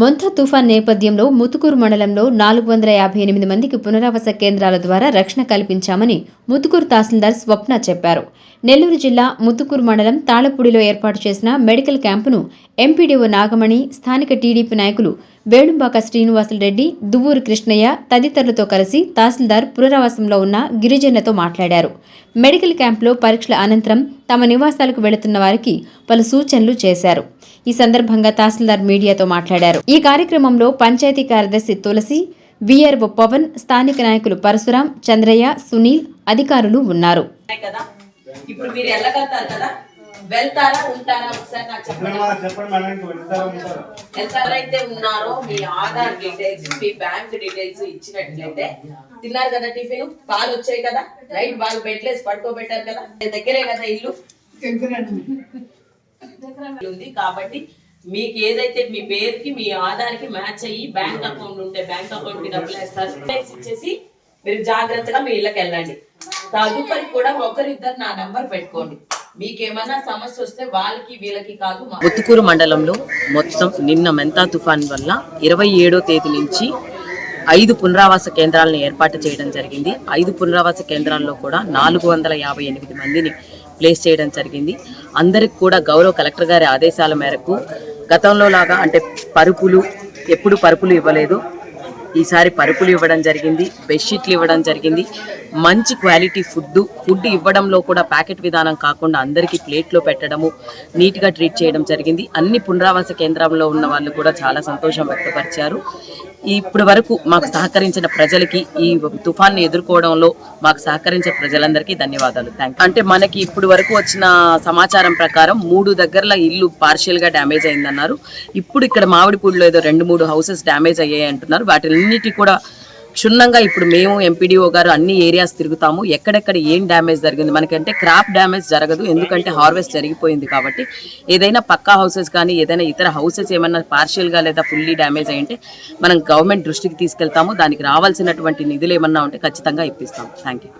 మొంత తుఫాన్ నేపథ్యంలో ముతుకూరు మండలంలో నాలుగు వందల యాభై ఎనిమిది మందికి పునరావాస కేంద్రాల ద్వారా రక్షణ కల్పించామని ముతుకూరు తహసీల్దార్ స్వప్న చెప్పారు. నెల్లూరు జిల్లా ముతుకూరు మండలం తాళపూడిలో ఏర్పాటు చేసిన మెడికల్ క్యాంపును ఎంపీడీఓ నాగమణి స్థానిక టీడీపీ నాయకులు వేణుంబాక శ్రీనివాసులరెడ్డి దువ్వూరు కృష్ణయ్య తదితరులతో కలిసి తహసీల్దార్ పునరావాసంలో ఉన్న గిరిజనులతో మాట్లాడారు. మెడికల్ క్యాంపులో పరీక్షల అనంతరం తమ నివాసాలకు వెళుతున్న వారికి పలు సూచనలు చేశారు. ఈ సందర్భంగా తహసీల్దార్ మీడియాతో మాట్లాడారు. ఈ కార్యక్రమంలో పంచాయతీ కార్యదర్శి తులసి విఆర్ఓ పవన్ స్థానిక నాయకులు పరశురాం చంద్రయ్య సునీల్ అధికారులు ఉన్నారు. ఉన్నాయి కదా? ఇప్పుడు మీరు వెళ్ళగలుగుతారు కదా? వెళ్తారా ఉంటారా? ఒకసారి నాకు చెప్పండి. చెప్పండి చెప్పండి మేడం ఇంక వెళ్తారా ఉంటారా? ఎవరైతే ఉన్నారో మీ ఆధార్ డీటెయిల్స్ మీ బ్యాంక్ డీటెయిల్స్ ఇచ్చినట్లయితే తిన్నారు కదా టిఫిన్? పాలు వచ్చాయి కదా? బాగా బెడ్లేసి పడుకోబెట్టారు కదా? దగ్గరే కదా ఇల్లు? ఉంది. కాబట్టి మీకు ఏదైతే మీ పేరుకి మీ ఆధార్కి మ్యాచ్ అయ్యి బ్యాంక్ అకౌంట్ ఉంటే బ్యాంక్ అకౌంట్కి డబ్బులు వేస్తారు. ఇచ్చేసి మీరు జాగ్రత్తగా మీ ఇళ్ళకి వెళ్ళండి. తదుపరి కూడా ఒకరిద్దరు నా నంబర్ పెట్టుకోండి. మీకేమైనా సమస్య వస్తే వాళ్ళకి వీళ్ళకి కాదు మా- ముత్తుకూరు మండలంలో మొత్తం నిన్న మెంతా తుఫాన్ వల్ల ఇరవై ఏడో తేదీ నుంచి ఐదు పునరావాస కేంద్రాలను ఏర్పాటు చేయడం జరిగింది. ఐదు పునరావాస కేంద్రాల్లో కూడా నాలుగు వందల యాభై ఎనిమిది మందిని ప్లేస్ చేయడం జరిగింది. అందరికి కూడా గౌరవ కలెక్టర్ గారి ఆదేశాల మేరకు గతంలో లాగా అంటే పరుపులు ఎప్పుడు పరుపులు ఇవ్వలేదు. ఈసారి పరుపులు ఇవ్వడం జరిగింది బెడ్షీట్లు ఇవ్వడం జరిగింది. మంచి క్వాలిటీ ఫుడ్ ఫుడ్ ఇవ్వడంలో కూడా ప్యాకెట్ విధానం కాకుండా అందరికీ ప్లేట్లో పెట్టడము నీట్గా ట్రీట్ చేయడం జరిగింది. అన్ని పునరావాస కేంద్రంలో ఉన్న వాళ్ళు కూడా చాలా సంతోషం వ్యక్తపరిచారు. ఇప్పటి వరకు మాకు సహకరించిన ప్రజలకి ఈ తుఫాన్ని ఎదుర్కోవడంలో మాకు సహకరించిన ప్రజలందరికీ ధన్యవాదాలు. థ్యాంక్ అంటే మనకి ఇప్పుడు వరకు వచ్చిన సమాచారం ప్రకారం మూడు దగ్గరల ఇల్లు పార్షియల్గా డ్యామేజ్ అయిందన్నారు. ఇప్పుడు ఇక్కడ మామిడిపూడిలో ఏదో రెండు మూడు హౌసెస్ డ్యామేజ్ అయ్యాయి అంటున్నారు వాటిలన్నిటి కూడా క్షుణ్ణంగా ఇప్పుడు మేము ఎంపీడీఓ గారు అన్ని ఏరియాస్ తిరుగుతాము. ఎక్కడెక్కడ ఏం డ్యామేజ్ జరిగింది? మనకంటే క్రాప్ డ్యామేజ్ జరగదు. ఎందుకంటే హార్వెస్ట్ జరిగిపోయింది కాబట్టి ఏదైనా పక్కా హౌసెస్ కానీ ఏదైనా ఇతర హౌసెస్ ఏమైనా పార్షియల్గా లేదా ఫుల్లీ డ్యామేజ్ అయ్యింటే మనం గవర్నమెంట్ దృష్టికి తీసుకెళ్తాము. దానికి రావాల్సినటువంటి నిధులు ఏమన్నా ఉంటే ఖచ్చితంగా ఇప్పిస్తాము. Thank you